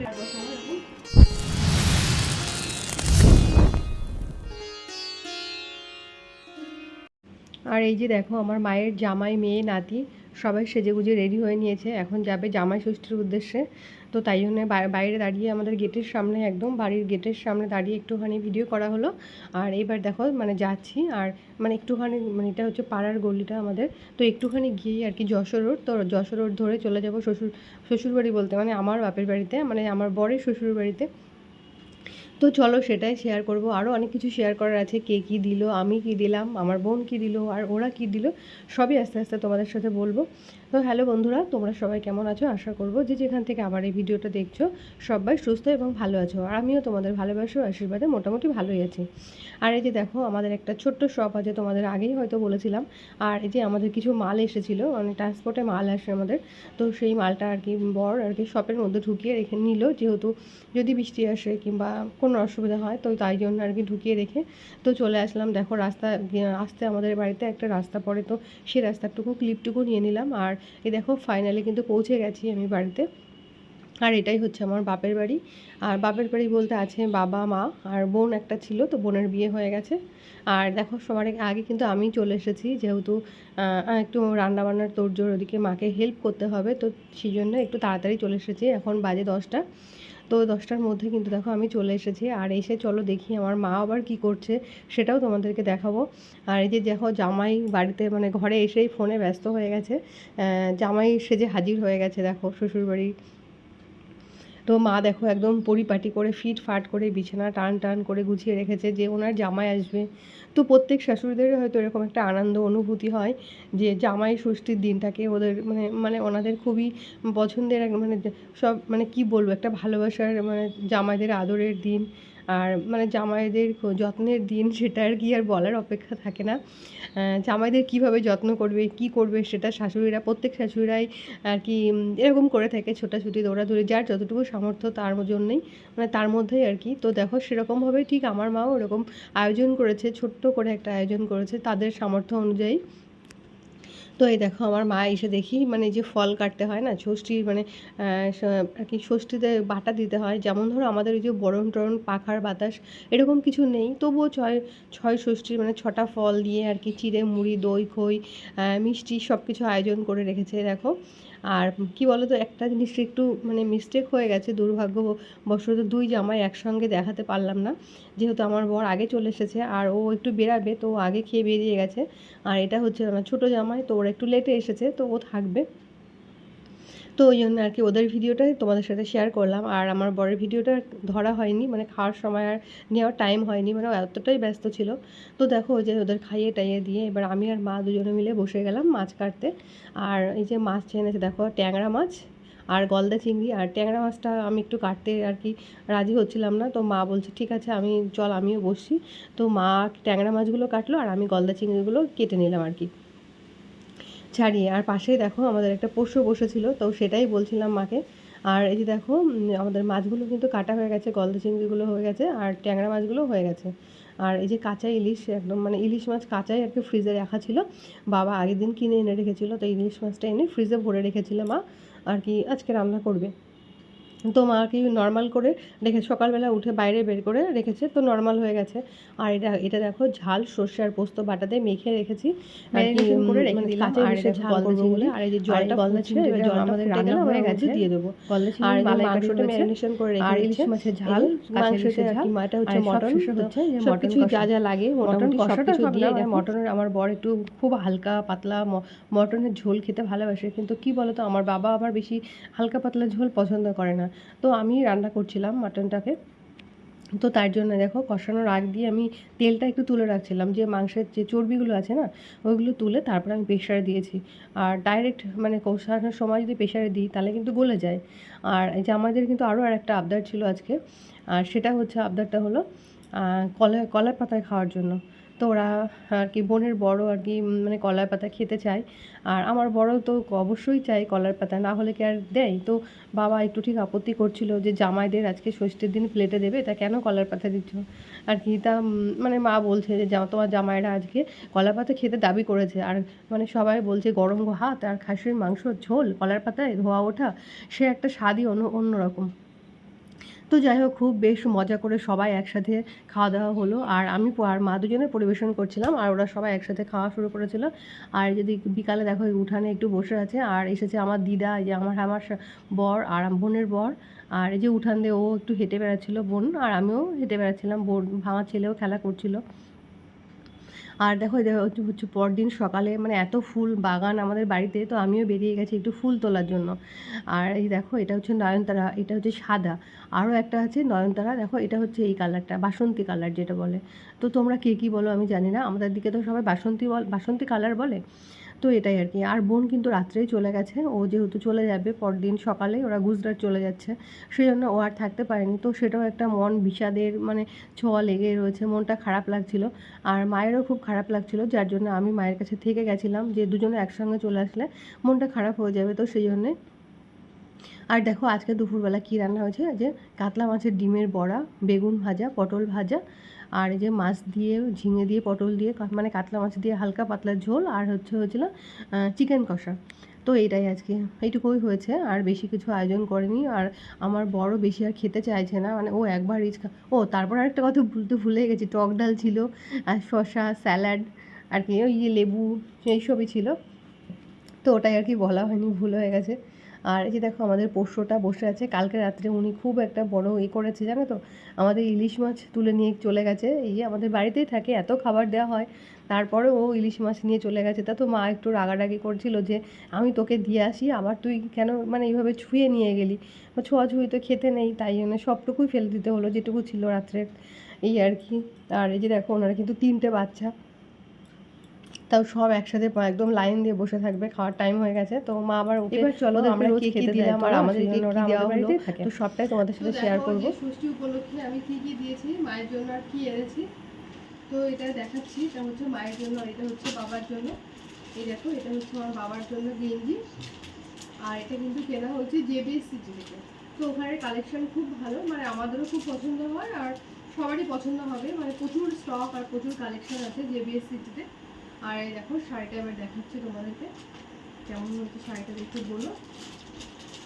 गई আর এই যে দেখো, আমার মায়ের জামাই, মেয়ে, নাতি সবাই সেজেগুজে রেডি হয়ে নিয়েছে। এখন যাবে জামাই ষষ্ঠীর উদ্দেশ্যে। তো তাই জন্য বাইরে দাঁড়িয়ে আমাদের গেটের সামনে একদম, বাড়ির গেটের সামনে দাঁড়িয়ে একটুখানি ভিডিও করা হলো। আর এইবার দেখো মানে যাচ্ছি। আর মানে একটুখানি মানে এটা হচ্ছে পাড়ার গলিটা আমাদের। তো একটুখানি গিয়ে আর কি যশোর রোড, তো যশোর রোড ধরে চলে যাব শ্বশুর শ্বশুর বাড়ি বলতে মানে আমার বাপের বাড়িতে মানে আমার বরের শ্বশুর বাড়িতে তো চলো সেটাই শেয়ার করব। আরও অনেক কিছু শেয়ার করার আছে, কে কী দিল, আমি কি দিলাম, আমার বোন কি দিল, আর ওরা কি দিল, সবই আস্তে আস্তে তোমাদের সাথে বলব। তো হ্যালো বন্ধুরা, তোমরা সবাই কেমন আছো? আশা করব যে যেখান থেকে আমার এই ভিডিওটা দেখছ, সবাই সুস্থ এবং ভালো আছো। আর আমিও তোমাদের ভালোবাসা আশীর্বাদে মোটামুটি ভালোই আছি। আর এই যে দেখো, আমাদের একটা ছোট্ট শপ আছে, তোমাদের আগেই হয়তো বলেছিলাম। আর এই যে আমাদের কিছু মাল এসেছিল মানে ট্রান্সপোর্টে মাল আসে আমাদের। তো সেই মালটা আর কি বর আর কি শপের মধ্যে ঢুকিয়ে রেখে নিল, যেহেতু যদি বৃষ্টি আসে কিংবা কোনো অসুবিধা হয়, তো তাই জন্য আর কি ঢুকিয়ে রেখে তো চলে আসলাম। দেখো রাস্তা আসতে আমাদের বাড়িতে একটা রাস্তা পড়ে, তো সেই রাস্তাটুকু ক্লিপটুকু নিয়ে নিলাম। আর এই দেখো ফাইনালি কিন্তু পৌঁছে গেছি আমি বাড়িতে। আর এটাই হচ্ছে আমার বাপের বাড়ি। আর বাপের বাড়ি বলতে আছে বাবা, মা আর বোন একটা ছিল, তো বোনের বিয়ে হয়ে গেছে। আর দেখো, সবার আগে কিন্তু আমি চলে এসেছি, যেহেতু একটু রান্নাবান্নার তোরজোর ওদিকে মাকে হেল্প করতে হবে, তো সেই জন্য একটু তাড়াতাড়ি চলে এসেছি। এখন বাজে দশটা। তো দশটার মধ্যে কিন্তু দেখো আমি চলে এসেছি। আর এসে চলো দেখি আমার মা আবার কি করছে, সেটাও তোমাদেরকে দেখাবো। আর এই যে দেখো জামাই বাড়িতে মানে ঘরে এসেই ফোনে ব্যস্ত হয়ে গেছে। জামাই সেজে হাজির হয়ে গেছে দেখো শ্বশুরবাড়ি তো মা দেখো একদম পরিপাটি করে ফিট ফাট করে বিছানা টান টান করে গুছিয়ে রেখেছে যে ওনার জামাই আসবে। তো প্রত্যেক শাশুড়িদেরই হয়তো এরকম একটা আনন্দ অনুভূতি হয় যে জামাই ষষ্ঠীর দিনটাকে ওদের মানে মানে ওনাদের খুবই পছন্দের মানে সব মানে কি বলব একটা ভালোবাসার মানে জামাইদের আদরের দিন। আর মানে জামাইদের যত্নের দিন সেটা আর কি আর বলার অপেক্ষা থাকে না। জামাইদের কীভাবে যত্ন করবে, কি করবে সেটা শাশুড়িরা, প্রত্যেক শাশুড়িরাই আর কি এরকম করে থাকে ছোটাছুটি, দৌড়াদৌড়ি, যার যতটুকু সামর্থ্য তার জন্যই মানে তার মধ্যেই আর কি। তো দেখো, সেরকমভাবেই ঠিক আমার মাও এরকম আয়োজন করেছে, ছোট্ট করে একটা আয়োজন করেছে, তাদের সামর্থ্য অনুযায়ী। তো এই দেখো আমার মা এসে দেখি মানে যে ফল কাটতে হয় না ষষ্ঠীর মানে আর কি ষষ্ঠীতে বাটা দিতে হয়। যেমন ধরো আমাদের ওই যে বরণ টরণ, পাখার বাতাস, এরকম কিছু নেই। তবুও ছয় ছয় ষষ্ঠীর মানে ছটা ফল দিয়ে আর কি চিড়ে, মুড়ি, দই, খই মিষ্টি সব কিছু আয়োজন করে রেখেছে দেখো। আর কি বলো তো একটা জিনিস একটু মানে মিস্টেক হয়ে গেছে দুর্ভাগ্য দুর্ভাগ্যবশত দুই জামাই একসঙ্গে দেখাতে পারলাম না। যেহেতু আমার বর আগে চলে এসেছে, আর ও একটু বেরাবে, তো আগে খেয়ে বেরিয়ে গেছে। আর এটা হচ্ছে আমার ছোটো জামাই, তো ওরা একটু লেটে এসেছে, তো ও থাকবে। তো ওই জন্য আর কি ওদের ভিডিওটাই তোমাদের সাথে শেয়ার করলাম। আর আমার বরের ভিডিওটা ধরা হয়নি মানে খাওয়ার সময় আর নেওয়ার টাইম হয়নি মানে এতটাই ব্যস্ত ছিল। তো দেখো ওই যে ওদের খাইয়ে টাইয়ে দিয়ে এবার আমি আর মা দুজনে মিলে বসে গেলাম মাছ কাটতে। আর এই যে মাছ এনেছে, দেখো ট্যাংরা মাছ আর গলদা চিংড়ি। আর ট্যাংরা মাছটা আমি একটু কাটতে আর কি রাজি হচ্ছিলাম না। তো মা বলছে, ঠিক আছে, আমি, চল আমিও বসছি। তো মা ট্যাংরা মাছগুলো কাটলো আর আমি গলদা চিংড়িগুলো কেটে নিলাম আর কি। ছাড়িয়ে, আর পাশেই দেখো আমাদের একটা পশু বসেছিল, তো সেটাই বলছিলাম মাকে। আর এই যে দেখো আমাদের মাছগুলো কিন্তু কাটা হয়ে গেছে, গলদা চিংড়িগুলো হয়ে গেছে, আর ট্যাংরা মাছগুলো হয়ে গেছে। আর এই যে কাঁচা ইলিশ, একদম মানে ইলিশ মাছ কাঁচাই আর কি ফ্রিজে রাখা ছিল। বাবা আগের দিন কিনে এনে রেখেছিল, তো ইলিশ মাছটা এনে ফ্রিজে ভরে রেখেছিল মা। আর কি আজকে রান্না করবে। তো মা কি নর্মাল করে রেখে সকালবেলা উঠে বাইরে বের করে রেখেছে তো নর্মাল হয়ে গেছে। আর এটা এটা দেখো ঝাল সর্ষে আর পোস্ত বাটাতে মেখে রেখেছি। আর মানে এই যে জলটা গলদা ফুটছে, জলটা আমাদের রান্না হয়ে গেছে দিয়ে দেবো। আর চিংড়ি এই যে মালাই কারি মাংসটা ম্যারিনেশন করে রেখে আর ইলিশ মাছের ঝাল মাংসতে আর মাটা হচ্ছে সব মটন। হচ্ছে যে সব মটন কিছুই যা যা লাগে মটন কষাটা সব দিয়ে দেওয়া দেখো দেখো। মটনের আমার বর একটু খুব হালকা পাতলা মটনের ঝোল খেতে ভালোবাসে। কিন্তু কি বলতো আমার বাবা আবার বেশি হালকা পাতলা ঝোল পছন্দ করে না। তো আমি রান্না করছিলাম মাটনটাকে। তো তার জন্য দেখো কষানোর আগ দিয়ে আমি তেলটা একটু তুলে রাখছিলাম, যে মাংসের যে চর্বিগুলো আছে না, ওইগুলো তুলে তারপর আমি প্রেশারে দিয়েছি। আর ডাইরেক্ট মানে কষানোর সময় যদি প্রেশারে দিই, তাহলে কিন্তু গলে যায়। আর এই যে আমাদের কিন্তু আরও আর একটা আবদার ছিল আজকে, আর সেটা হচ্ছে আবদারটা হলো কলা, কলার পাতায় খাওয়ার জন্য। তো ওরা আর কি বোনের বড় আর কি মানে কলার পাতা খেতে চায়। আর আমার বড় তো অবশ্যই চাই কলার পাতা, না হলে কি আর দেয়? তো বাবা একটু ঠিক আপত্তি করছিল যে জামাইদের আজকে ষষ্ঠীর দিন প্লেটে দেবে, তা কেন কলার পাতা দিচ্ছ? আর কি তা মানে মা বলছে যে তোমার জামাইরা আজকে কলার পাতা খেতে দাবি করেছে। আর মানে সবাই বলছে গরম ভাত আর খাসির মাংস ঝোল, কলার পাতায় ধোয়া ওঠা, সে একটা স্বাদই অন্য, অন্যরকম। তো যাই হোক, খুব বেশ মজা করে সবাই একসাথে খাওয়া দাওয়া হলো। আর আমি আর মা দুজনে পরিবেশন করছিলাম আর ওরা সবাই একসাথে খাওয়া শুরু করেছিল। আর যদি বিকালে দেখো এই উঠানে একটু বসে আছে আর এসেছে আমার দিদা যে আমার আমার বর আর বোনের বর। আর এই যে উঠান দিয়ে ও একটু হেঁটে বেড়াচ্ছিল বোন, আর আমিও হেঁটে বেড়াচ্ছিলাম। বোন ভাঙা ছেলেও খেলা করছিল। আর দেখো হচ্ছে হচ্ছে, পরদিন সকালে মানে এত ফুল বাগান আমাদের বাড়িতে, তো আমিও বেরিয়ে গেছি একটু ফুল তোলার জন্য। আর এই দেখো, এটা হচ্ছে নয়নতারা, এটা হচ্ছে সাদা। আরও একটা আছে নয়নতারা, দেখো, এটা হচ্ছে এই কালারটা, বাসন্তী কালার যেটা বলে। তো তোমরা কে কী বলো আমি জানি না, আমাদের দিকে তো সবাই বাসন্তী বাসন্তী কালার বলে। তো এটাই আর কি। আর বোন কিন্তু রাত্রেই চলে গেছে। ও যেহেতু চলে যাবে, পরদিন সকালে ওরা গুজরাট চলে যাচ্ছে। সেই জন্য ও আর থাকতে পারেনি। তো সেটাও একটা মন বিষাদের মানে ছোঁয়া লেগে রয়েছে। মনটা খারাপ লাগছিল। আর মায়েরও খুব খারাপ লাগছিল। যার জন্য আমি মায়ের কাছে থেকে গেছিলাম যে দুজনে একসঙ্গে চলে আসলে মনটা খারাপ হয়ে যাবে তো সেই জন্যে। আর দেখো আজকে দুপুরবেলা কী রান্না হয়েছে? যে কাতলা মাছের ডিমের বড়া, বেগুন ভাজা, পটল ভাজা আর এই যে মাছ দিয়ে, ঝিঙে দিয়ে, পটল দিয়ে মানে কাতলা মাছ দিয়ে হালকা পাতলা ঝোল আর হচ্ছে হয়েছিল চিকেন কষা। তো এইটাই আজকে, এইটুকুই হয়েছে আর বেশি কিছু আয়োজন করেনি আর আমার বড় বেশি আর খেতে চাইছে না মানে ও একবার রিচ ও তারপর আরেকটা কথা বলতে ভুলে গেছি, টক ডাল ছিল, আর শসা, স্যালাড, আর কি, ওই লেবু এইসবই ছিল। তো ওটাই আর কি বলা হয়নি, ভুল হয়ে গেছে। আর এই যে দেখো আমাদের পোষ্যটা বসে আছে, কালকে রাত্রে উনি খুব একটা বড় এ করেছে, জানো তো? আমাদের ইলিশ মাছ তুলে নিয়ে চলে গেছে, এই যে আমাদের বাড়িতেই থাকে, এত খাবার দেওয়া হয়। তারপরে ও ইলিশ মাছ নিয়ে চলে গেছে, তা তো মা একটু রাগারাগি করছিল যে, আমি তোকে দিয়ে আসি, আবার তুই কেন মানে এইভাবে ছুঁয়ে নিয়ে গেলি? ছোঁয়াছুঁই তো খেতে নেই, তাই জন্য সবটুকুই ফেলে দিতে হলো, যেটুকু ছিল রাত্রে এই আর কি। আর এই যে দেখো, ওনারা কিন্তু তিনটে বাচ্চা। তাও সব একসাথে একদম লাইন দিয়ে বসে থাকবে খাওয়ার টাইম হয়ে গেছে। তো মা আবার উঠে এবার চলো আমরা কে কে খেতে দিলাম আর আমাদের জন্য ওরা আমাদের থাকে। তো সবটাই তোমাদের সাথে শেয়ার করব। ষষ্ঠী উপলক্ষে আমি কি কি দিয়েছি মায়ের জন্য আর কি এনেছি তো এটা দেখাচ্ছি এটা হচ্ছে মায়ের জন্য আর এটা হচ্ছে বাবার জন্য। এই দেখো এটা হচ্ছে আমার বাবার জন্য গেঞ্জি আর এটা কিন্তু কেনা হচ্ছে জেবিএস সিটি থেকে। তো ওখানের কালেকশন খুব ভালো মানে আমাদেরও খুব পছন্দ হয় আর সবারই পছন্দ হবে। মানে প্রচুর স্টক আর প্রচুর কালেকশন আছে জেবিএস সিটিতে আর এই দেখো, শাড়িটা আমি দেখাচ্ছি তোমাদেরকে। কেমন হচ্ছে শাড়িটা দেখতে বলো।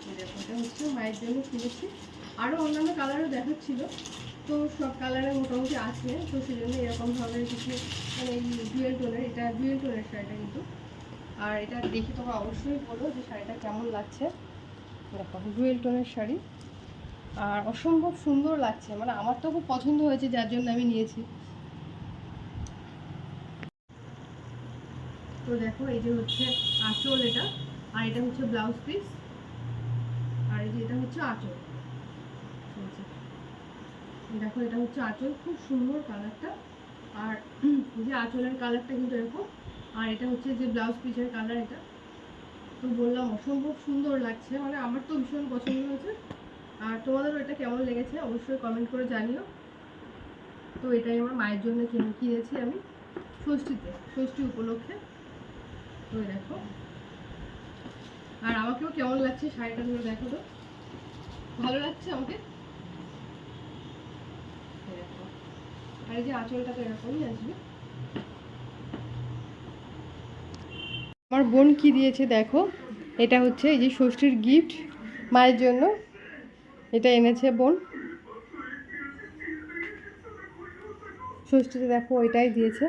এই দেখো, এটা হচ্ছে মায়ের জন্য কিনেছি। আরও অন্যান্য কালারও দেখাচ্ছিল। তো সব কালারে মোটামুটি আছে, তো সেই জন্য এরকম ধরনের কিছু মানে এই ডুয়েল টোনের, এটা ডুয়েল টোনের শাড়িটা কিন্তু। আর এটা দেখে তোমরা অবশ্যই বলো যে শাড়িটা কেমন লাগছে। দেখো, ডুয়েল টোনের শাড়ি। আর অসম্ভব সুন্দর লাগছে মানে আমার তো খুব পছন্দ হয়েছে, যার জন্য আমি নিয়েছি। তো দেখো, এই যে হচ্ছে আঁচল এটা, আর এটা হচ্ছে ব্লাউজ পিস আর এই যে এটা হচ্ছে আঁচল। দেখো, এটা হচ্ছে আঁচল, খুব সুন্দর কালারটা। আর যে আঁচলের কালারটা কিন্তু এরকম আর এটা হচ্ছে যে ব্লাউজ পিসের কালার এটা। তো বললাম, অসম্ভব সুন্দর লাগছে মানে আমার তো ভীষণ পছন্দ হয়েছে। আর তোমাদেরও এটা কেমন লেগেছে অবশ্যই কমেন্ট করে জানিও। তো এটাই আমার মায়ের জন্য কিনে কিনেছি আমি ষষ্ঠীতে, ষষ্ঠী উপলক্ষে। এই দেখো। আর আমাকেও কেমন লাগছে শাড়িটা ধরে দেখো তো? ভালো লাগছে আমাকে। আর এই যে আঁচলটা তো এরকমই আসবে। আমার বোন কি দিয়েছে দেখো? এটা হচ্ছে এই যে ষষ্ঠীর গিফট মায়ের জন্য। এটা এনেছে বোন। ষষ্ঠীতে দেখো এটাই দিয়েছে।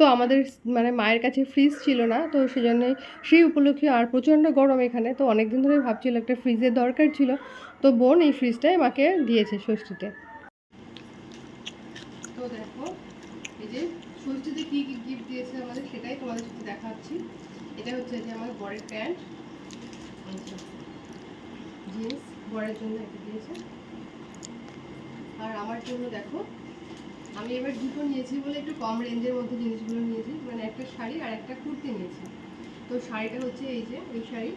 তো আমাদের মানে মায়ের কাছে ফ্রিজ ছিল না, তো সেই জন্য সেই উপলক্ষে আর প্রচণ্ড গরম এখানে, তো অনেক দিন ধরে ভাবছিল একটা ফ্রিজের দরকার ছিল, তো বোন এই ফ্রিজটাই মাকে দিয়েছে ষষ্ঠীতে। তো দেখো, এই যে ষষ্ঠীতে কি কি গিফট দিয়েছে আমাদের সেটাই তোমাদের সাথে দেখাচ্ছি। এটা হচ্ছে যে আমার বরের প্যান্ট, জিন্স, বরের জন্য এটা দিয়েছে। আর আমার জন্য দেখো আমি এবার দুটো নিয়েছি বলে একটু কম রেঞ্জের মধ্যে জিনিসগুলো নিয়েছি। মানে একটা শাড়ি আর একটা কুর্তি নিয়েছি। তো শাড়িটা হচ্ছে এই যে, এই শাড়ি।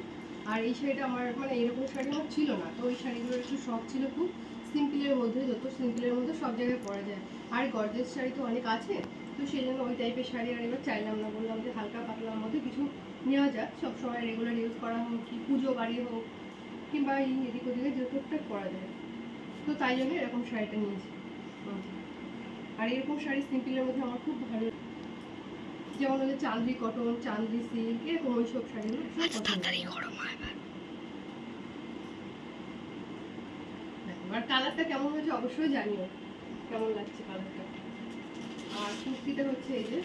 আর এই শাড়িটা আমার মানে এরকম শাড়ি আমার ছিল না। তো ওই শাড়িগুলোর একটু শখ ছিল খুব। সিম্পলের মধ্যে, যত সিম্পলের মধ্যে সব জায়গায় পরা যায়। আর গর্জেস শাড়ি তো অনেক আছে। তো সেই জন্য ওই টাইপের শাড়ি আর এবার চাইলাম না। বললাম যে হালকা পাতলার মধ্যে কিছু নেওয়া যাক। সবসময় রেগুলার ইউজ করা হোক কি পুজো বাড়ি হোক, কিংবা এই এদিক ওদিকে যে টুকটাক পরা যায়। তো তাই জন্য এরকম শাড়িটা নিয়েছি। আর এরকম শাড়ি সিম্পলের মধ্যে আমার খুব ভালো যেমন হচ্ছে চান্দ্রি কটন চান্দ্রি সিল্ক এরকম ওই সব শাড়িগুলো পছন্দ আর কালারটা কেমন হয়েছে অবশ্যই জানিও কেমন লাগছে কালারটা আর কুর্তিটা হচ্ছে এই যে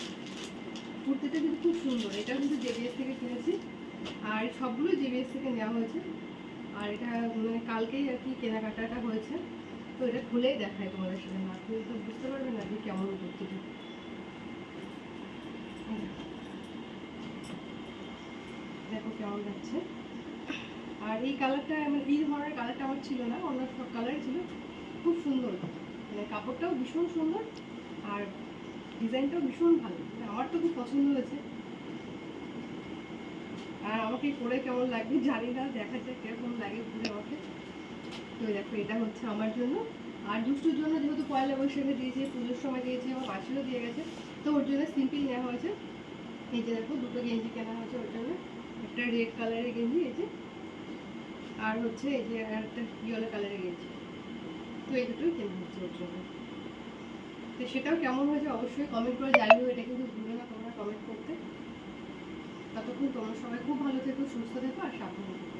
কুর্তিটা কিন্তু খুব সুন্দর এটা কিন্তু জেবিএস থেকে কিনেছি। আর সবগুলোই জেবিএস থেকে নেওয়া হয়েছে। আর এটা মানে কালকেই আর কি কেনাকাটাটা হয়েছে। তো এটা খুলেই দেখায় তোমাদের সাথে না খুলে তো বুঝতে পারবে না যে কেমন এই দেখো। কেমন যাচ্ছে। আর এই কালারটা মানে এই ধরনের কালারটা আমার ছিল না, অন্য সব কালারই ছিল। খুব সুন্দর। মানে কাপড়টাও ভীষণ সুন্দর, আর ডিজাইনটাও ভীষণ ভালো। মানে আমার তো খুব পছন্দ হয়েছে। আর আমাকে পরে কেমন লাগবে জানি না, দেখা যাক কীরকম লাগে পরে আমাকে। তো দেখো এটা হচ্ছে আমার জন্য। আর দুষ্টুর জন্য যেহেতু পয়লা বৈশাখে দিয়েছে, পুজোর সময় দিয়েছে, আমার মাসিরও দিয়ে গেছে, তো ওর জন্য সিম্পল নেওয়া হয়েছে। এই যে দেখো, দুটো গেঞ্জি কেনা হয়েছে ওর জন্য। একটা রেড কালারের গেঞ্জি, এই যে। আর হচ্ছে এই যে একটা ইয়েলো কালারের গেঞ্জি। তো এই দুটোই কেনা হচ্ছে ওর জন্য। তো সেটাও কেমন হয়েছে অবশ্যই কমেন্ট করে জানিও, এটা কিন্তু ভুলো না তোমরা কমেন্ট করতে। ততক্ষণ তোমরা সবাই খুব ভালো থেকো, সুস্থ থেকো, আর সাবধানে থেকো।